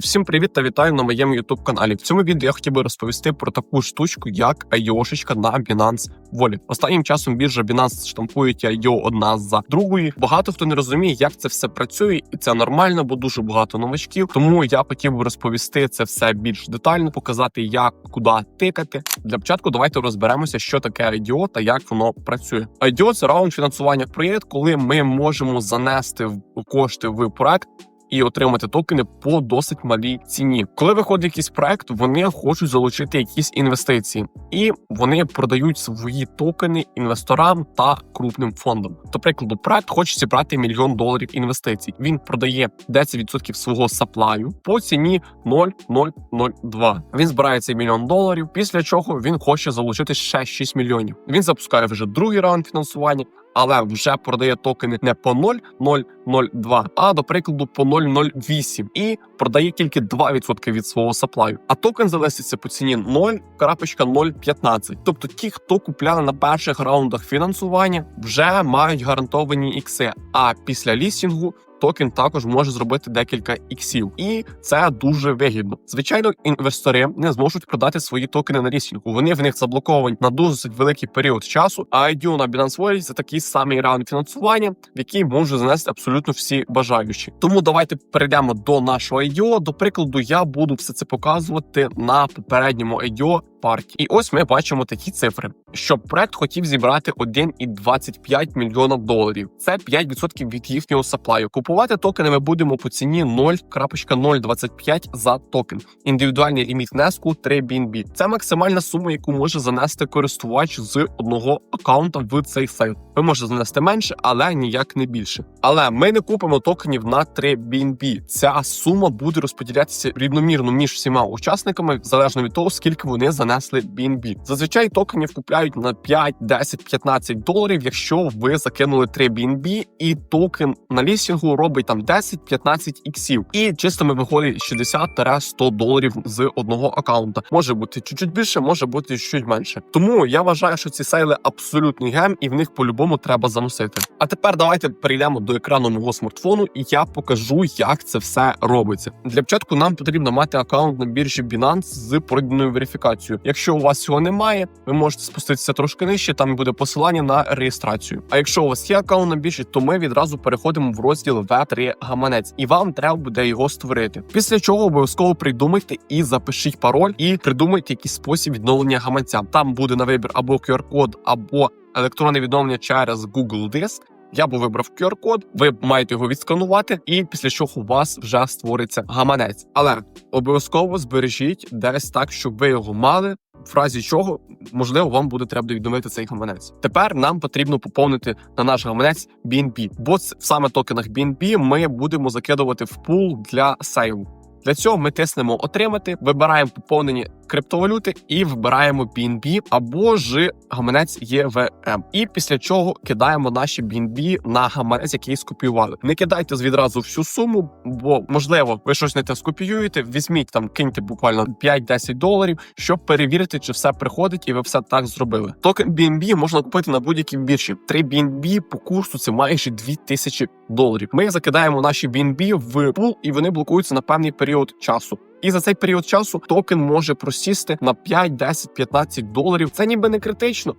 Всім привіт та вітаю на моєму youtube каналі. В цьому відео я хотів би розповісти про таку штучку, як IO-шечка на Binance Wallet. Останнім часом біржа Binance штампують IO одна за другою. Багато хто не розуміє, як це все працює, і це нормально, бо дуже багато новачків. Тому я хотів би розповісти це все більш детально, показати, як куди тикати. Для початку давайте розберемося, що таке IDO та як воно працює. IDO – це раунд фінансування проєкт, коли ми можемо занести в кошти в проект і отримати токени по досить малій ціні. Коли виходить якийсь проект, вони хочуть залучити якісь інвестиції, і вони продають свої токени інвесторам та крупним фондам. До прикладу, проект хоче зібрати мільйон доларів інвестицій. Він продає 10% свого саплаю по ціні 0,002. Він збирає цей мільйон доларів. Після чого він хоче залучити ще 6 мільйонів. Він запускає вже другий раунд фінансування. Але вже продає токени не по 0,002, а до прикладу по 0,08 і продає тільки 2% від свого саплаю. А токен залишиться по ціні 0,015. Тобто ті, хто купляли на перших раундах фінансування, вже мають гарантовані ікси. А після лістінгу токен також може зробити декілька іксів, і це дуже вигідно. Звичайно, інвестори не зможуть продати свої токени на лістінгу. Вони в них заблоковані на досить великий період часу. А IDO на Binance Wallet – це такий самий раунд фінансування, в який можуть занести абсолютно всі бажаючі. Тому давайте перейдемо до нашого IDO. До прикладу, я буду все це показувати на попередньому IDO партії. І ось ми бачимо такі цифри, що проект хотів зібрати 1,25 мільйона доларів. Це 5% від їхнього саплаю. Купувати токени ми будемо по ціні 0,025 за токен. Індивідуальний ліміт внеску 3 BNB. Це максимальна сума, яку може занести користувач з одного аккаунта в цей сайт. Ви можете занести менше, але ніяк не більше. Але ми не купимо токенів на 3 BNB. Ця сума буде розподілятися рівномірно між всіма учасниками, залежно від того, скільки вони занесли BNB. Зазвичай токенів купляють на 5, 10, 15 доларів, якщо ви закинули 3 BNB, і токен на лістінгу робить там 10-15 іксів. І чистими виходить 60-100 доларів з одного аккаунта. Може бути чуть-чуть більше, може бути чуть менше. Тому я вважаю, що ці сейли абсолютний гем, і в них по-любому треба заносити. А тепер давайте перейдемо до екрану мого смартфону, і я покажу, як це все робиться. Для початку нам потрібно мати аккаунт на біржі Binance з пройденою верифікацією. Якщо у вас цього немає, ви можете спуститися трошки нижче. Там буде посилання на реєстрацію. А якщо у вас є аккаунт на біржі, то ми відразу переходимо в розділ V3 гаманець, і вам треба буде його створити. Після чого обов'язково придумайте і запишіть пароль, і придумайте якийсь спосіб відновлення гаманця. Там буде на вибір або QR-код, або електронне відновлення через Google Диск. Я би вибрав QR-код, ви маєте його відсканувати, і після чого у вас вже створиться гаманець. Але обов'язково збережіть десь так, щоб ви його мали. В разі чого можливо вам буде треба відновити цей гаманець. Тепер нам потрібно поповнити на наш гаманець BNB, бо саме в токенах BNB ми будемо закидувати в пул для сейву. Для цього ми тиснемо отримати, вибираємо поповнені криптовалюти і вибираємо BNB або ж гаманець EVM. І після чого кидаємо наші BNB на гаманець, який скопіювали. Не кидайте відразу всю суму, бо можливо ви щось не те скопіюєте. Візьміть там, киньте буквально 5-10 доларів, щоб перевірити, чи все приходить, і ви все так зробили. Токен BNB можна купити на будь-якій біржі. 3 BNB по курсу це майже 2000 доларів. Ми закидаємо наші BNB в пул, і вони блокуються на певний період часу. І за цей період часу токен може просісти на 5, 10, 15 доларів. Це ніби не критично.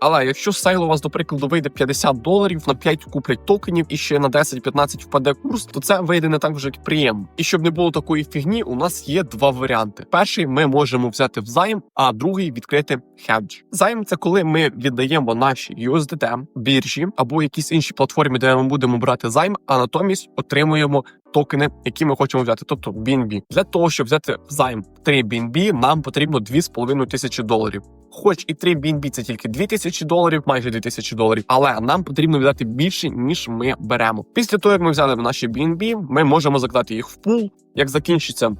Але якщо сейл у вас, до прикладу, вийде 50 доларів, на 5 куплять токенів і ще на 10-15 впаде курс, то це вийде не так вже приємно. І щоб не було такої фігні, у нас є два варіанти: перший ми можемо взяти взайм, а другий відкрити хедж. Займ це коли ми віддаємо наші USDT біржі або якісь інші платформи, де ми будемо брати займ, а натомість отримуємо. Токени, які ми хочемо взяти, тобто BNB. Для того, щоб взяти займ 3 BNB, нам потрібно 2,5 тисячі доларів. Хоч і три BNB це тільки 2 тисячі доларів, майже 2 тисячі доларів, але нам потрібно віддати більше, ніж ми беремо. Після того, як ми взяли наші BNB, ми можемо закладати їх в пул. Як закінчиться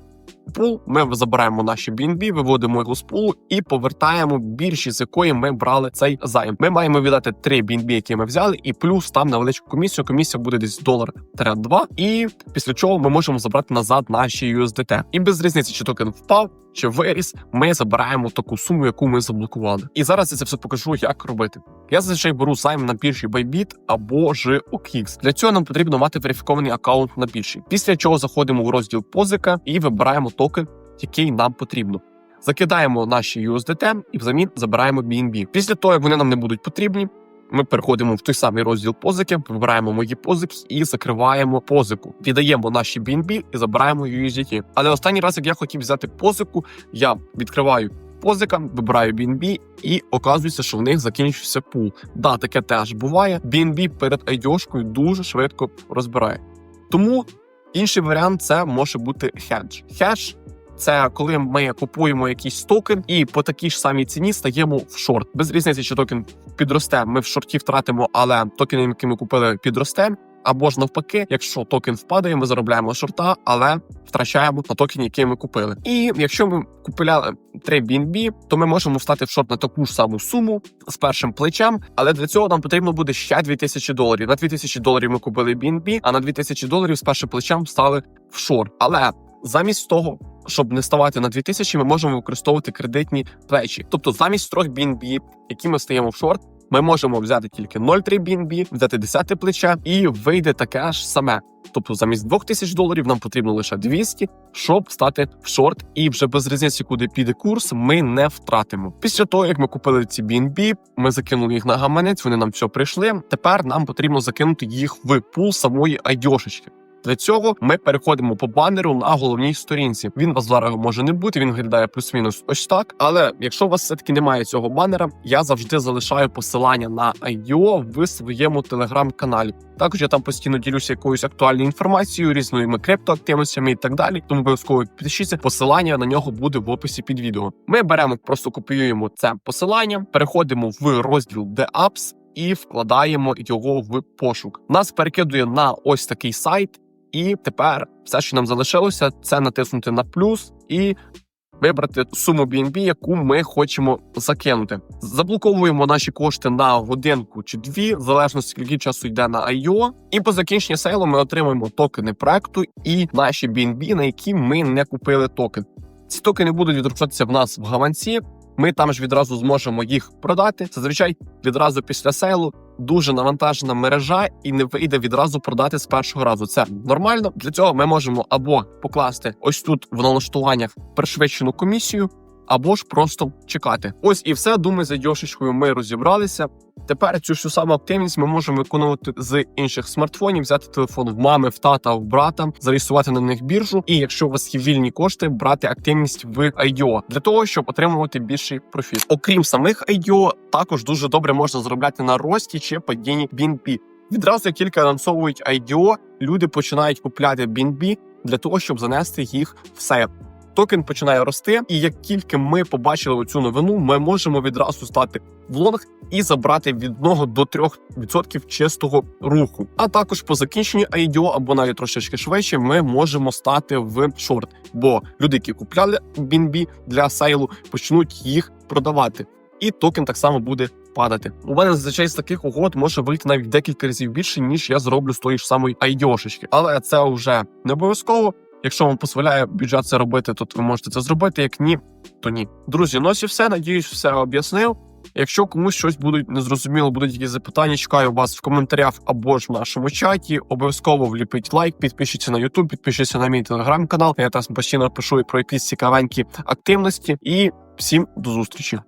пул. Ми забираємо наші BNB, виводимо його з пулу і повертаємо більшість, з якої ми брали цей займ. Ми маємо віддати 3 BNB, які ми взяли, і плюс там невеличку комісію. Комісія буде десь долар 2 І після чого ми можемо забрати назад наші USDT. І без різниці, чи токен впав. Чи виріс, ми забираємо таку суму, яку ми заблокували. І зараз я це все покажу, як робити. Я зазвичай беру займ на біржі Bybit або ж OKX. Для цього нам потрібно мати верифікований аккаунт на біржі. Після чого заходимо в розділ позика і вибираємо токен, який нам потрібно. Закидаємо наші USDT і взамін забираємо BNB. Після того, як вони нам не будуть потрібні, ми переходимо в той самий розділ позики, вибираємо мої позики і закриваємо позику. Віддаємо наші BNB і забираємо USDT. Але останній раз, як я хотів взяти позику, я відкриваю позика, вибираю BNB і оказується, що в них закінчився пул. Да, таке теж буває. BNB перед IDO-шкою дуже швидко розбирає. Тому інший варіант це може бути хедж. Хедж це коли ми купуємо якийсь токен і по такій ж самій ціні стаємо в шорт. Без різниці, чи токен підросте, ми в шорті втратимо, але токен, який ми купили, підросте. Або ж навпаки, якщо токен впадає, ми заробляємо шорта, але втрачаємо на токен, який ми купили. І якщо ми купили 3 BNB, то ми можемо встати в шорт на таку ж саму суму з першим плечем. Але для цього нам потрібно буде ще 2000 доларів. На 2000 доларів ми купили BNB, а на 2000 доларів з першим плечем встали в шорт. Але замість того, щоб не ставати на 2000, ми можемо використовувати кредитні плечі. Тобто замість трьох BNB, які ми стаємо в шорт, ми можемо взяти тільки 0,3 BNB, взяти 10 плече, і вийде таке ж саме. Тобто замість 2000 доларів нам потрібно лише 200, щоб стати в шорт, і вже без різниці, куди піде курс, ми не втратимо. Після того, як ми купили ці BNB, ми закинули їх на гаманець, вони нам все прийшли. Тепер нам потрібно закинути їх в пул самої айдьошечки. Для цього ми переходимо по банеру на головній сторінці. Він вас зараз може не бути. Він виглядає плюс-мінус ось так. Але якщо у вас все таки немає цього банера, я завжди залишаю посилання на IDO в своєму телеграм-каналі. Також я там постійно ділюся якоюсь актуальною інформацією, різними криптоактивностями і так далі. Тому обов'язково підпишіться. Посилання на нього буде в описі під відео. Ми беремо, просто копіюємо це посилання, переходимо в розділ The Apps і вкладаємо його в пошук. Нас перекидує на ось такий сайт. І тепер все, що нам залишилося, це натиснути на плюс і вибрати суму BNB, яку ми хочемо закинути. Заблоковуємо наші кошти на годинку чи дві, в залежності скільки часу йде на IO. І по закінченні сейлу ми отримуємо токени проекту і наші BNB, на які ми не купили токен. Ці токени будуть відручатися в нас в гаманці. Ми там ж відразу зможемо їх продати. Зазвичай відразу після сейлу дуже навантажена мережа і не вийде відразу продати з першого разу. Це нормально. Для цього ми можемо або покласти ось тут в налаштуваннях пришвидшену комісію, або ж просто чекати. Ось і все. Думаю, за дьошечкою ми розібралися. Тепер цю всю саму активність ми можемо виконувати з інших смартфонів, взяти телефон в мами, в тата, в брата, зареєструвати на них біржу. І якщо у вас є вільні кошти, брати активність в IDO для того, щоб отримувати більший профіт. Окрім самих IDO, також дуже добре можна заробляти на рості чи падінні BNB. Відразу як тільки анонсовують IDO, люди починають купляти BNB для того, щоб занести їх в сейл. Токен починає рости, і як тільки ми побачили цю новину, ми можемо відразу стати в лонг і забрати від 1 до 3% чистого руху. А також по закінченню IDO, або навіть трошечки швидше, ми можемо стати в шорт. Бо люди, які купляли BNB для сейлу, почнуть їх продавати. І токен так само буде падати. У мене зазвичай з таких угод може вийти навіть декілька разів більше, ніж я зроблю з тої ж самої айдіошечки. Але це вже не обов'язково. Якщо вам дозволяє бюджет це робити, то ви можете це зробити. Як ні, то ні. Друзі, ну ось і все. Надіюсь, все об'яснив. Якщо комусь щось будуть незрозуміло, будуть якісь запитання, чекаю вас в коментарях або ж в нашому чаті. Обов'язково вліпіть лайк, підпишіться на YouTube, підпишіться на мій телеграм-канал. Я там постійно пишу про якісь цікавенькі активності. І всім до зустрічі.